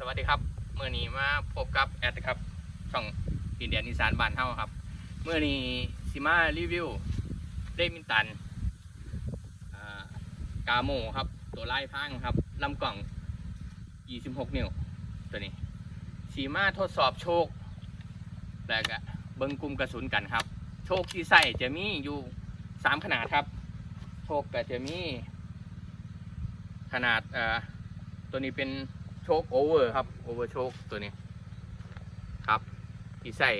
สวัสดีครับเมื่อนี้มาพบกับแอดครับช่องดินแดนอีสานบ้านเฮาครับเมื่อนี้สิมารีวิวเลมินตันอากาโมครับ ตัวไล่พังครับลำกล่อง 26 นิ้วตัวนี้สีมาทดสอบโชค แล้วก็เบิ้งกลุ่มกระสุนกันครับ โชคที่ใส่จะมีอยู่3ขนาดครับ โชคก็จะมีขนาดตัวนี้เป็น โชคโอเวอร์ครับโอเวอร์โชคตัวนี้ครับ ที่ใส่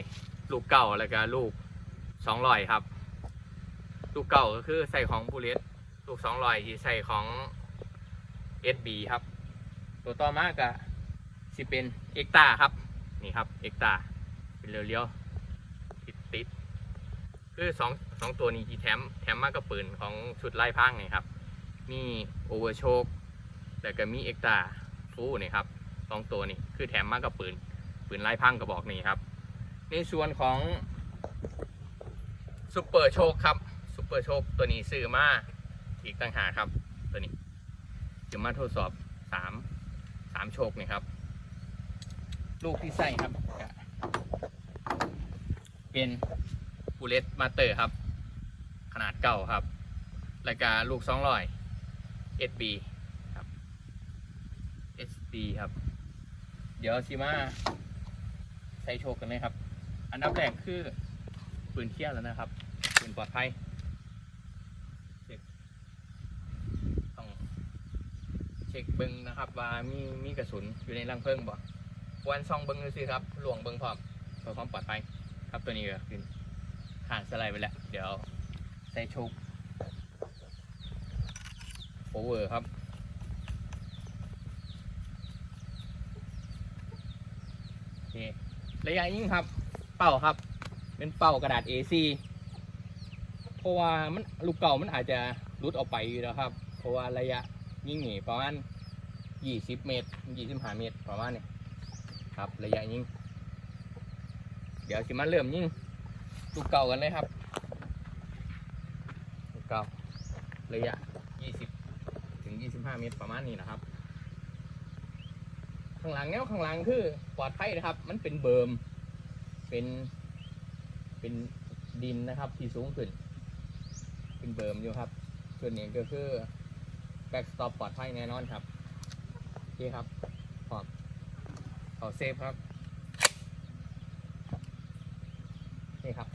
ลูกเก่าแล้วก็ลูกสองรอยครับ ลูกเก่าก็คือใส่ของบูเลตลูกสองรอยที่ใส่ของ SB ครับ ตัวต่อมาก็สิเป็นเอ็กตาครับนี่ครับเอ็กตาเป็นเรียวๆติดติดคือสองสองตัวนี้ที่แถมแถมมากกับปืนของชุดไล่พังนี่ครับ มีโอเวอร์โชคแล้วก็มีเอ็กตา ฟูนี่ครับสองตัวนี่คือแถมมากกับปืน ปืนไล่พังกระบอกนี้ครับ ในส่วนของซูเปอร์โชคครับซูเปอร์โชคตัวนี้ซื้อมาอีกต่างหากครับ ตัวนี้จะมาทดสอบสามสามโชคนี่ครับ ลูกที่ใส่ครับ เป็นบูเลตมาเตอร์ครับ ขนาดเก่าครับรายการลูกสองร้อย SB ครับ SB ครับ เดี๋ยวชิมาใช้โชว์กันเลยครับ อันดับแรกคือปืนเที่ยวแล้วนะครับปืนปลอดภัยเช็คต้องเช็คเบิ้งนะครับ ว่ามีมีกระสุนอยู่ในรังเพลิงบ่วันซองเบิ้งดูสิครับหลวงเบิ้งพร้อมเพื่อความปลอดภัยครับตัวนี้ก็คือผ่านสไลด์ไปแล้ว เดี๋ยวใส่โชคโอเวอร์ครับ โอ เคระยะยิงครับ เป่าครับ เป็นเป่ากระดาษ A4 เพราะว่ามันลูกเก่ามันอาจจะรุดออกไปอยู่แล้วครับ เพราะว่าระยะยิงนี่ประมาณ20 เมตร 25 เมตรประมาณนี้ครับ ระยะยิงเดี๋ยวสิมาเริ่มยิงลูกเก่ากันเลยครับลูกเก่าระยะ 20 ถึง 25 เมตรประมาณนี้นะครับ ข้างหลังแนวข้างหลังคือปลอดภัยนะครับ มันเป็นเบิร์มเป็นเป็นดินนะครับ ที่สูงขึ้น เป็นเบิร์มอยู่ครับ ส่วนนี้ก็คือแบ็กสต็อปปลอดภัยแน่นอนครับโอเคครับพร้อมขอเซฟครับนี่ครับ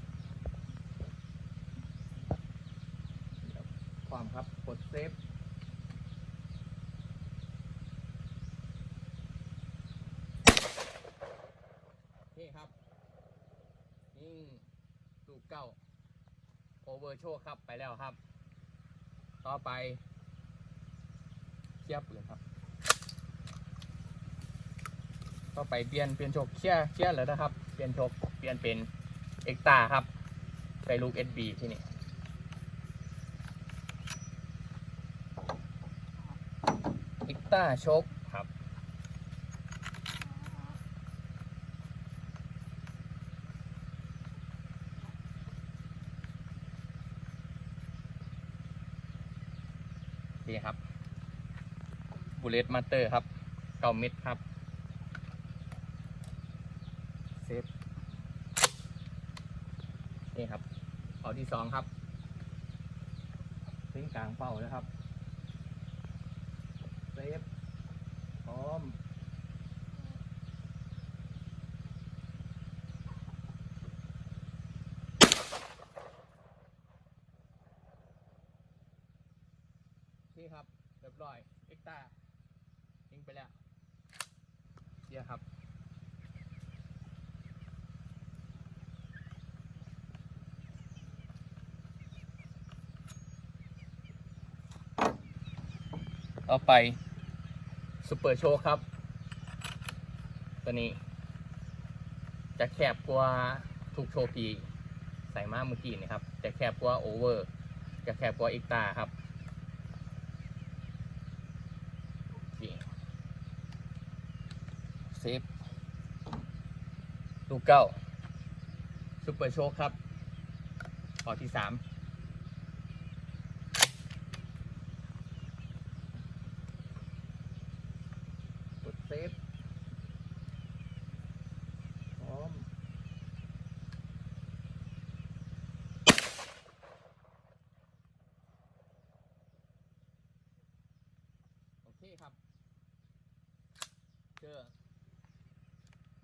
ความครับกดเซฟ นี่ครับ นี่ลูก เก้าโอเวอร์โชคครับไปแล้วครับ ต่อไปเคียร์ปืนครับ ต่อไปเปลี่ยนเปลี่ยนโชคเคียเคียแล้วนะครับ เปลี่ยนโชคเปลี่ยนเป็นเอ็กตาครับใส่ลูก SB ที่นี่เอ็กตาโชค นี่ครับบูเลตมาเตอร์ครับเก้าเม็ดครับเซฟนี่ครับเอาที่สองครับทิ้งกลางเป้าแล้วครับเซฟพร้อม นี่ครับเรียบร้อยเอ็กตายิงไปแล้วเดียครับต่อไปซูเปอร์โชว์ครับ ตัวนี้ จะแคบกว่าทุกโชว์ที่ใส่มาเมื่อกี้นะครับ จะแคบกว่าโอเวอร์ จะแคบกว่าเอ็กตาครับ โอเค เซฟลูกเก้าซูเปอร์โชคครับขอที่สามกดเซฟ ครับ เจอ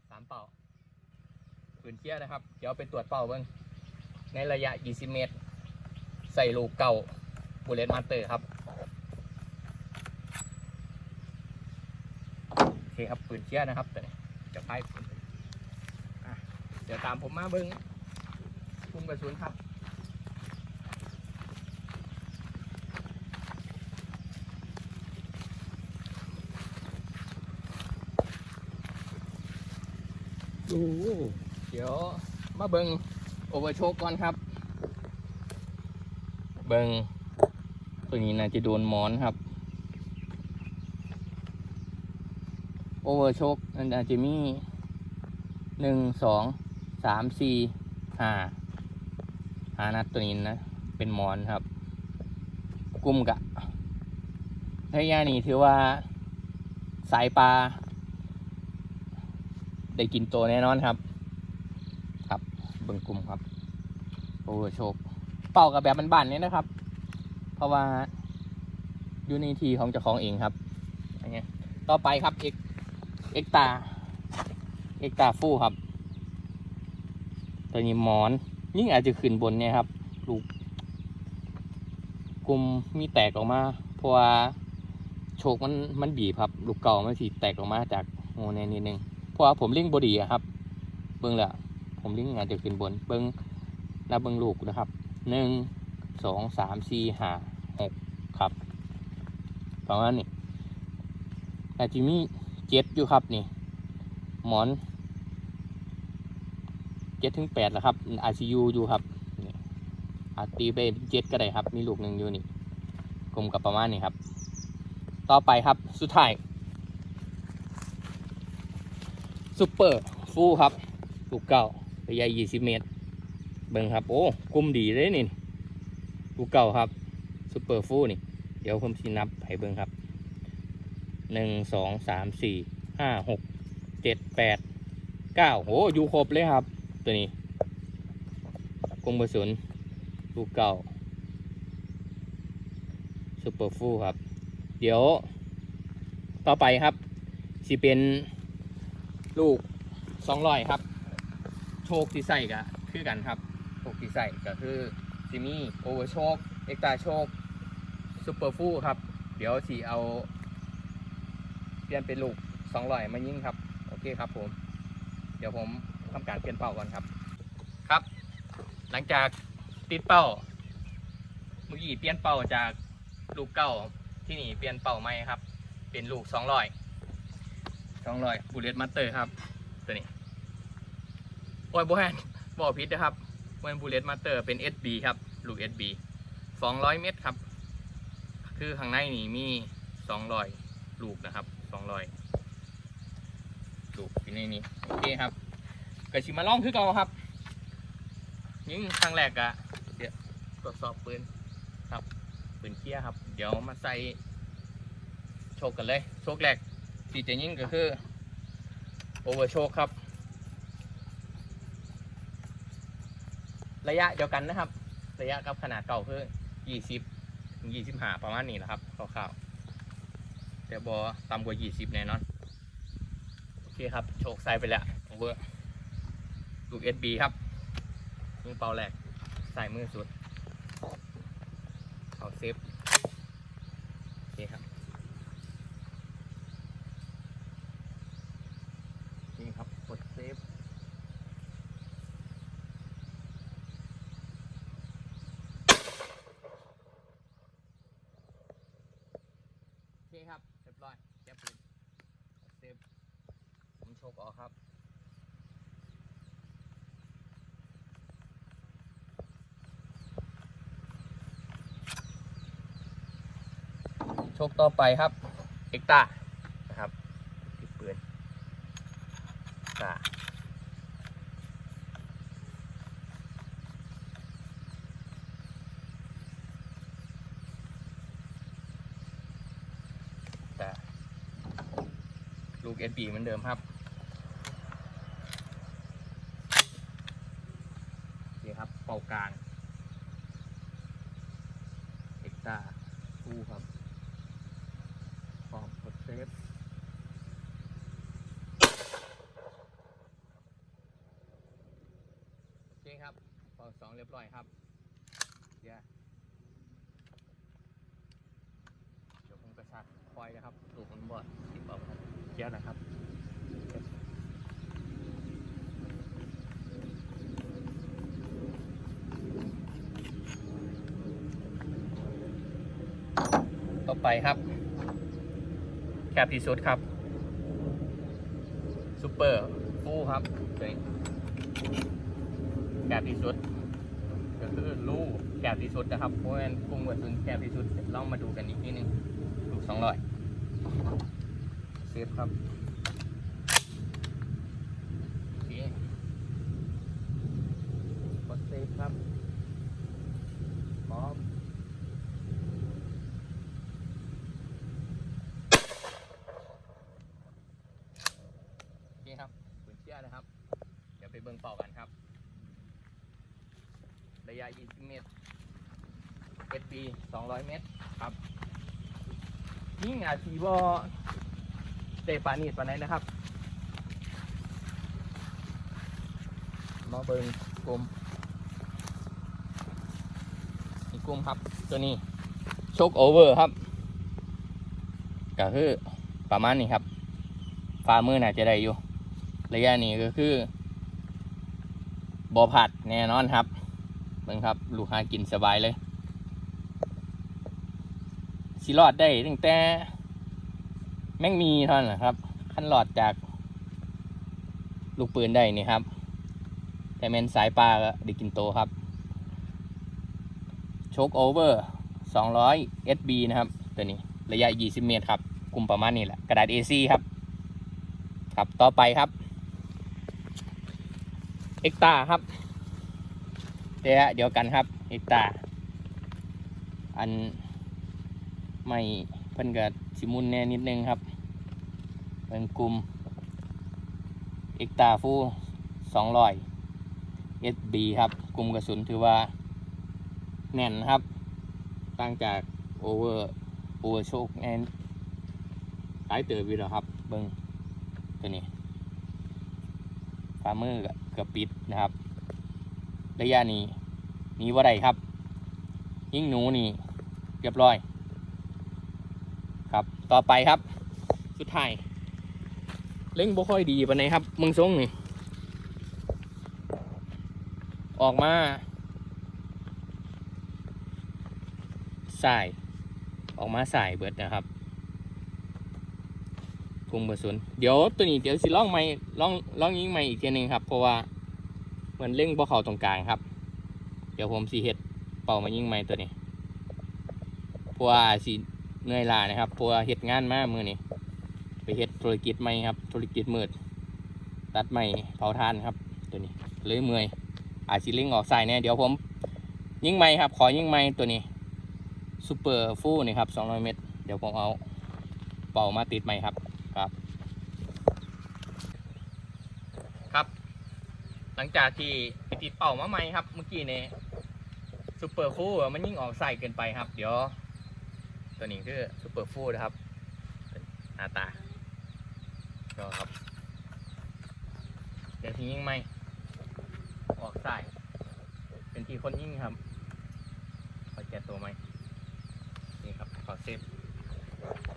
สามเป่า ปืนเคี้ยนะครับ เดี๋ยวไปตรวจเป่าเบิ้งในระยะ 20 เมตร ใส่ลูกเก่าบูเลตมาเตอร์ครับ โอเคครับปืนเคี้ยนะครับตัวนี้จะพายปืนอะเดี๋ยวตามผมมาเบิ้งคุมกระสุนครับ โอ้โห เดี๋ยวมาเบิงโอเวอร์โชกก่อนครับ เบิงตัวนี้น่าจะโดนหมอนครับ โอเวอร์โชกมันอาจจะมีหนึ่งสองสามสี่ห้าหานัดตัวนี้นะ เป็นหมอนครับ กุ้มกะระยะนี้ถือว่าสายปลาได้กินตัวแน่นอนครับ เบิ่งกลุ่มครับโอ้โชคเป่ากับแบบบานๆนี้นะครับ เพราะว่าอยู่ในทีของเจ้าของเองครับอย่างเงี้ยต่อไปครับเอกเอกตาเอกตาฟู่ครับ ตัวนี้หมอน ยิ่งอาจจะขึ้นบนเนี่ยครับลูกกลุ่มมีแตกออกมา เพราะว่าโชคมันมันบีบครับ ลูกเก่ามันสีแตกออกมาจากโมเนนิดนึงเพราะว่าผมเล่งบอดีครับ เบิ้องหละ ผมเล่งอาจจะขึ้นบนเบิ้งนับเบิ้งลูกนะครับหนึ่งสองสามสี่ห้าหกครับประมาณนี้อาจจะมีเจ็ดอยู่ครับนี่ หมอนเจ็ดถึงแปดแล้วครับอาซียูอยู่ครับอาตีไปเจ็ดก็ได้ครับ มีลูกหนึ่งอยู่นี่กลมกับประมาณนี้ครับ ต่อไปครับสุดท้ายซูเปอร์ฟูลครับลูกเก่า ระยะ20เมตร เบิ่งครับ โอ้กุ้มดีเลยนี่ลูกเก่าครับซูเปอร์ฟูนี่ เดี๋ยวผมสินับให้เบิ่งครับหนึ่งสองสามสี่ห้าหกเจ็ดแปดเก้าโอ้อยู่ครบเลยครับ ตัวนี้กลมกระสุนลูกเก่าซูเปอร์ฟูครับ เดี๋ยว ต่อไปครับสิเป็นลูกสองร้อยครับ โชคที่ใส่ก็คือกันครับโชคที่ใส่ก็คือซิมี่โอเวอร์โชคเอ็กตาโชคซูเปอร์ฟูครับ เดี๋ยวสีเอา เปลี่ยนเป็นลูกสองร้อยมายิ่งครับ โอเคครับผม เดี๋ยวผมทำการเปลี่ยนเป้าก่อนครับ ครับ หลังจากติดเป้าเมื่อกี้เปลี่ยนเป้าจากลูกเก้าที่นี่เปลี่ยนเป้าใหม่ครับ เป็นลูกสองร้อยสองร้อยบูเลตมาสเตอร์ครับ อ้ยโบแฮนบอพิษนะครับเป็นบูเลตมาเตอร์เป็น SB ครับ ลูก SB สองร้อยเมตรครับ คือข้างในนี่มีสองร้อยลูกนะครับสองร้อยลูกอยู่ในนี้โอเคครับก็ชิมาล่องคือเก่าครับยิงครั้งแรกอะเดี๋ยวตรวจสอบปืนครับปืนเคี้ยครับ เดี๋ยวมาใส่โชคกันเลย โชคแรกที่จะยิงก็คือโอเวอร์โชคครับ ระยะเดียวกันนะครับ ระยะกับขนาดเก่าคือ20ถึง25ประมาณนี้นะครับคร่าวๆแต่บอต่ำกว่า20แน่นอนโอเคครับโชคใส่ไปแล้วโอเวอร์ลูก SB ครับยิงเป่าแหลกใส่มือสุดเอาเซฟโอเคครับ นี่ครับกดเซฟโอเคครับเรียบร้อยแก้ปืนกดเซฟผมโชกออกครับโชคต่อไปครับ เอกตานะครับติดปืน ตาตาลูกเอ็น ปีเหมือนเดิมครับโอเคครับเป่ากลางเอกตาคู่ครับพร้อมเมตรโอเคครับเป่าสองเรียบร้อยครับเดี๋ยวเดี๋ยวผมกระชากคอยนะครับลูกมันบอดสิบเป่าครับ เกียวนะครับต่อไปครับแคบที่สุดครับซูเปอร์ฟูครับแคบที่สุดก็คือลูกแคบที่สุดนะครับเพราะงั้นกลุ่มกระสุนแคบที่สุดลองมาดูกันอีกทีหนึงลูกสองร้อย เซฟครับเกดเซฟครับ พร้อม โอเคครับปืนเชี่ยนะครับ เดี๋ยวไปเบิ่งเป่ากันครับ ระยะ 20 เมตร SB 200 เมตรครับ ยิ่งอาชีว อเตปานีดปานไหนนะครับ มาเบิงกลมอีกกลุ่มครับ ตัวนี้โชคโอเวอร์ครับ ก็คือประมาณนี้ครับฝ่ามือน่าจะได้อยู่ ระยะนี้ก็คือบอผัดแน่นอนครับเบิ่งครับ ลูกค้ากินสบายเลยสิรอดได้ตั้งแต่ แม่งมีเท่านั้นะครับ ขั้นหลอดจาก ลูกปืนได้นี่ครับ แต่เมนสายปลาก็ด้กินโตครับโชคโอเวอร์200 SB นะครับ ตัวนี้ระยะ 20 เมตรครับกลุ่มประมาณนี้แหละ กระดาษ AC ครับ ครับต่อไปครับเอ็กตาครับเดี๋ยวเดี๋ยวกันครับเอ็กตาอันไม่เพิ่นกับสิมุนแน่นิดนึงครับ เป็นกลุ่มเอกตาฟูสองร้อย SB ครับกลุ่มกระสุนถือว่า แน่นครับ ตั้งจากโอเวอร์โอเวอร์โชคแอนหลายเติบอยู่แล้วครับ เบิ้งตัวนี้ฟาร์มเมอร์ก็เกือบปิดนะครับ ระยะนี้หนีว่าไรครับ ยิ่งหนูนี่เรียบร้อย ครับต่อไปครับ สุดท้าย เล่งบ่ค่อยดีปานไหนครับมึงทรงนี่ ออกมาสาย ออกมาสายเบิดนะครับกลุ่มกระสุนเดี๋ยวตัวนี้เดี๋ยวสิล่องไม่ล่องล่องยิงไม่อีกทีหนึงครับ เพราะว่าเหมือนเล่งพวกเขาตรงกลางครับ เดี๋ยวผมสีเห็ดเป่ามายิงไม่ตัวนี้เพราะว่าสีเหนื่อยล้านะครับเพราะว่าเห็ดงานมากมือนี้ ไปเห็ดธุรกิจใหม่ครับ ธุรกิจมืดตัดไม้เผาทานครับ ตัวนี้เลยเมื่อยอาจสิเล่งออกสายเนี่ยเดี๋ยวผม ยิงไม่ครับ ขอยิงไม่ตัวนี้ซูเปอร์ฟูนี่ครับ200เมตร เดี๋ยวผมเอาเป่ามาติดไม้ครับครับ ครับ หลังจากที่ไปติดเป่ามาใหม่ครับ เมื่อกี้เนี่ยซูเปอร์ฟูมันยิ่งออกใส่เกินไปครับ เดี๋ยว ตัวนี้คือซูเปอร์ฟูนะครับหน้าตา ก็ครับเดี๋ยวทียิ่งไหมออกใส่เป็นทีคนยิ่งครับขอแกะตัวไหมนี่ครับขอเซฟ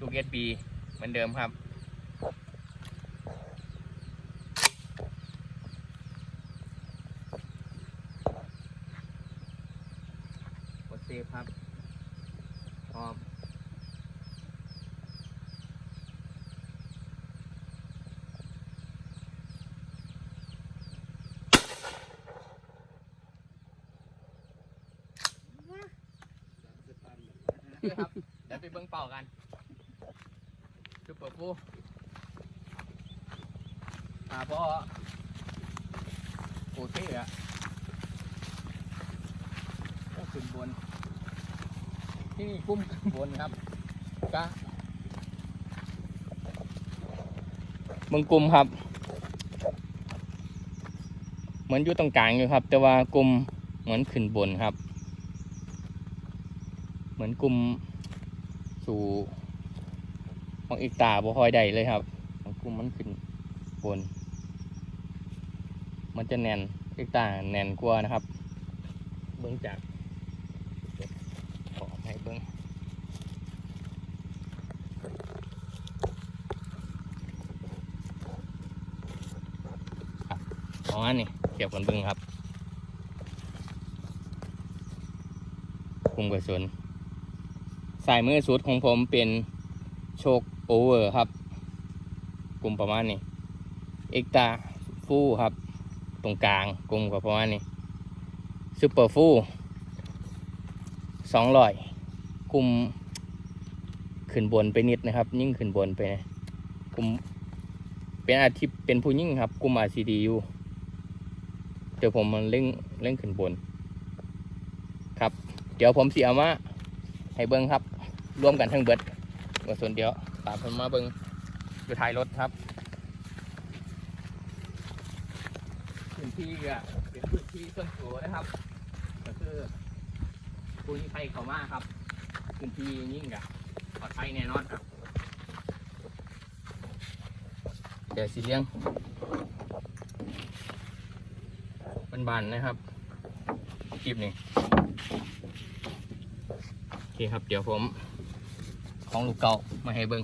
ลูกเอสบีเหมือนเดิมครับกดเซฟครับ นี่ครับเดี๋ยวไปเบิ้งเป่ากันซุปเปอร์ฟูอ่าพอโอเคอะโอ้ขึ้นบน ที่นี่กุ้มขึ้นบนครับกะเมืองกลุ่มครับ เหมือนอยู่ตรงกลางอยู่ครับ แต่ว่ากลุ่มเหมือนขึ้นบนครับ อนกลุ่มสู่ของอีกตาบ่คอยได้เลยครับของกลุ่มมันขึ้นบน มันจะแน่นอีกตาแน่นกว่านะครับ เบื้องจากขอให้เบื้องครับประมาณนี้เทียบกันเบื้องครับคุมกระสุนายมือสุดของผมเป็นโชคโอเวอร์ครับ กลุ่มประมาณนี้ เอกตาฟูครับ ตรงกลางกลุ่มกับประมาณนี้ซูเปอร์ฟูสองร้อยกลุ่มขึ้นบนไปนิดนะครับ ยิ่งขึ้นบนไปนะกลุ่มเป็นอาทิตย์เป็นผู้ยิ่งครับ กลุ่มอาซีดีอยู่เดี๋ยวผมมันเล่งเล่งขึ้นบน ครับ เดี๋ยวผมเสียมาให้เบิ้งครับ ร่วมกันทั้งเบิดว่าส่วนเดียวตามผมมาเบิ้งอยู่ท้ายรถครับพื้นที่ก็เป็นพื้นที่ส่วนตัวนะครับ ก็คือคุณใครเขามาครับพื้นที่ยิ่งกับปลอดภัยแน่นอนครับเดี๋ยวสีเลี้ยงบานนะครับคลิปนี้โอเคครับ เดี๋ยวผม ของลูกเก่ามาให้เบิ้ง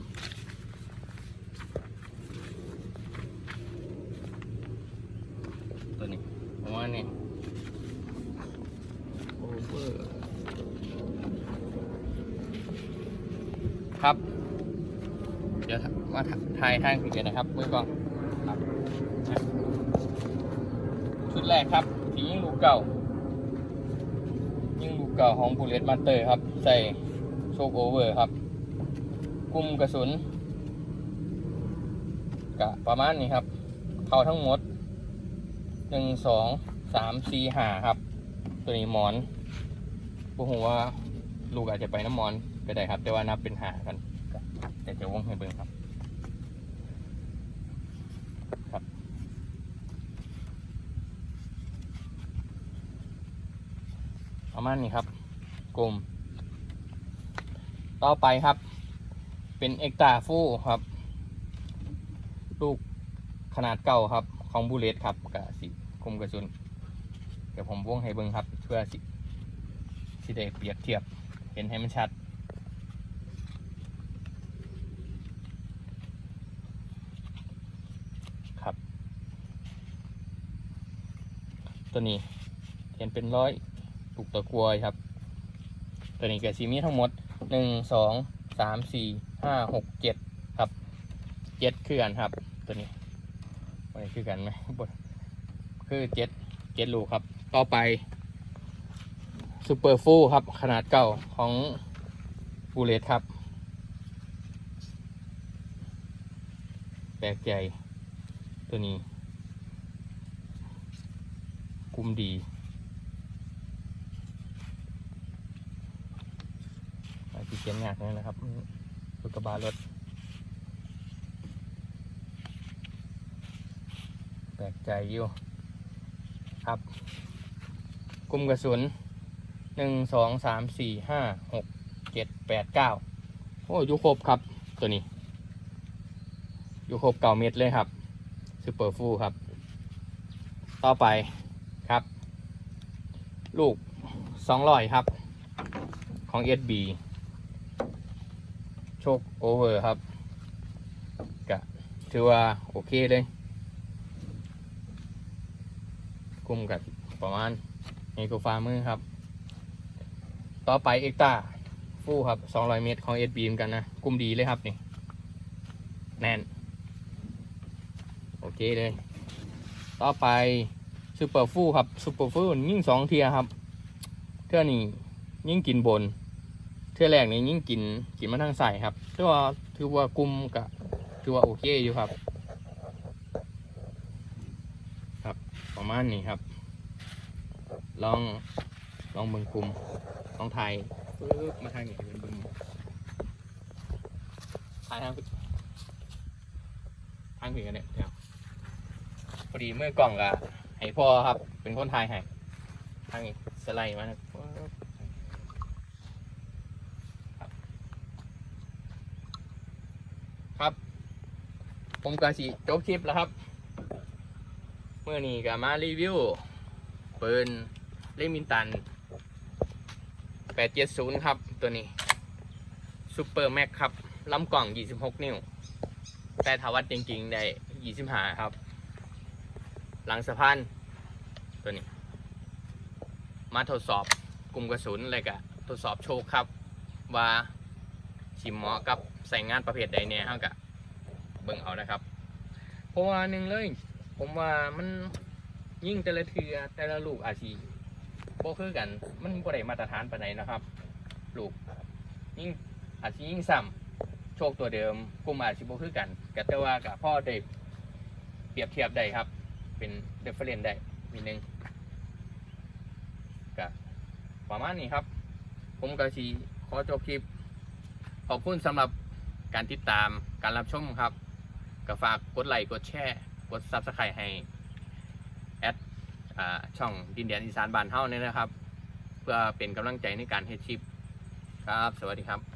ตัวนี้ประมาณนี้ครับ เดี๋ยวมาถ่ายทางผิดกันนะครับมือกล้องชุดแรกครับทียิงลูกเก่า ยิงลูกเก่าของบูเลตมาเตอร์ครับ ใส่โชคโอเวอร์ครับ กลุ่มกระสุนกะประมาณนี้ครับ เข้าทั้งหมดหนึ่งสองสามสี่หาครับ ตัวนี้หมอนพวกผมว่าลูกอาจจะไปน้ำมอนก็ได้ครับ แต่ว่านับเป็นหากันแต่จะวงให้เบิ่งครับครับ ประมาณนี้ครับ กลุ่ม ต่อไปครับ เป็นเอ็กตาฟูครับ ลูกขนาดเก่าครับ ของบูเลตครับกับสิคมกระสุนเดี๋ยวผมวงให้เบิ้งครับ เพื่อสิสิได้เปรียบเทียบเห็นให้มันชัด ครับ ตัวนี้เห็นเป็นร้อยถูกตะกรวยครับ ตัวนี้กับซีมีทั้งหมดหนึ่งสอง สามสี่ห้าหกเจ็ดครับเจ็ดคือกันครับ ตัวนี้อันนี้คือกันไหมบทคือเจ็ดเจ็ดลูกครับ ต่อไปซูเปอร์ฟูครับ ขนาดเก่าของบูเลตครับ แปลกใจตัวนี้กุมดีอาจจะเขียนยากหน่อยนะครับรถกระบะรถแปลกใจอยู่ครับกลุ่มกระสุนหนึ่งสองสามสี่ห้าหกเจ็ดแปดเก้าโอ้ยูครบครับตัวนี้ยูครบเก่าเม็ดเลยครับซูเปอร์ฟูครับ ต่อไปครับ ลูกสองร้อยครับของ SB ชคโอเวอร์ครับกะถือว่าโอเคเลยกลุ่มกับประมาณนี้ก็ฟ้ามือครับ ต่อไปเอ็กตาฟู่ครับ 200 เมตรของเอสบีมกันนะกลุ่มดีเลยครับนี่แน่น โอเคเลย ต่อไปซูเปอร์ฟู่ครับซูเปอร์ฟู่ยิ่งสองเทียครับ เท่านี้ยิ่งกินบน เท่าแรกนี่ยิ่งกินกินมาทางใส่ครับถือว่าถือว่ากุมกับถือว่าโอเคอยู่ครับ ครับประมาณนี้ครับ ลองลองเบิ่งกุมลองถ่ายปึ๊บมาทางนี้เป็นบิ่งถ่ายทางทางผิดกันเนี่ยเดี๋ยวพอดีเมื่อกล่องกะให้พ่อครับ เป็นคนถ่ายให้ทางนี้สไลด์มานะปึ๊บ ครับ ผมก็สิจบคลิปแล้วครับเมื่อนี้ก็มารีวิวปืนเลมินตัน 870 ครับ ตัวนี้ซูเปอร์แม็กครับลำกล่อง 26 นิ้ว แต่ถาวัดจริงๆ ได้ 25 ครับ หลังสะพานตัวนี้ มาทดสอบกลุ่มกระสุนอะไรกะทดสอบโชคครับ ว่าสิเหมาะกับ ใส่งานประเภทใดเนี่ยเฮากะเบิ่งเอานะครับ เพราะว่าหนึ่งเลย ผมว่ามันยิ่งแต่ละเทือแต่ละลูกอาชีบ่คือกัน มันบ่ได้มาตรฐานปานใดนะครับ ลูก ยิ่งอาจสิยิ่งซ้ำโชคตัวเดิมกลุ่มอาชีบ่คือกันก็แต่ว่ากับพ่อได้เปรียบเทียบได้ครับ เป็นเดฟเฟรนได้มีหนึ่งก็ประมาณนี้ครับ ผมก็สิขอจบคลิป ขอบคุณสำหรับ การติดตามการรับชมครับก็ฝากกดไลค์กดแชร์กดซับสไครต์ให้แอดอช่องดินแดนอีสานบ้านเฮาเนี่ยนะครับ เพื่อเป็นกำลังใจในการเฮ็ดชิปครับ สวัสดีครับ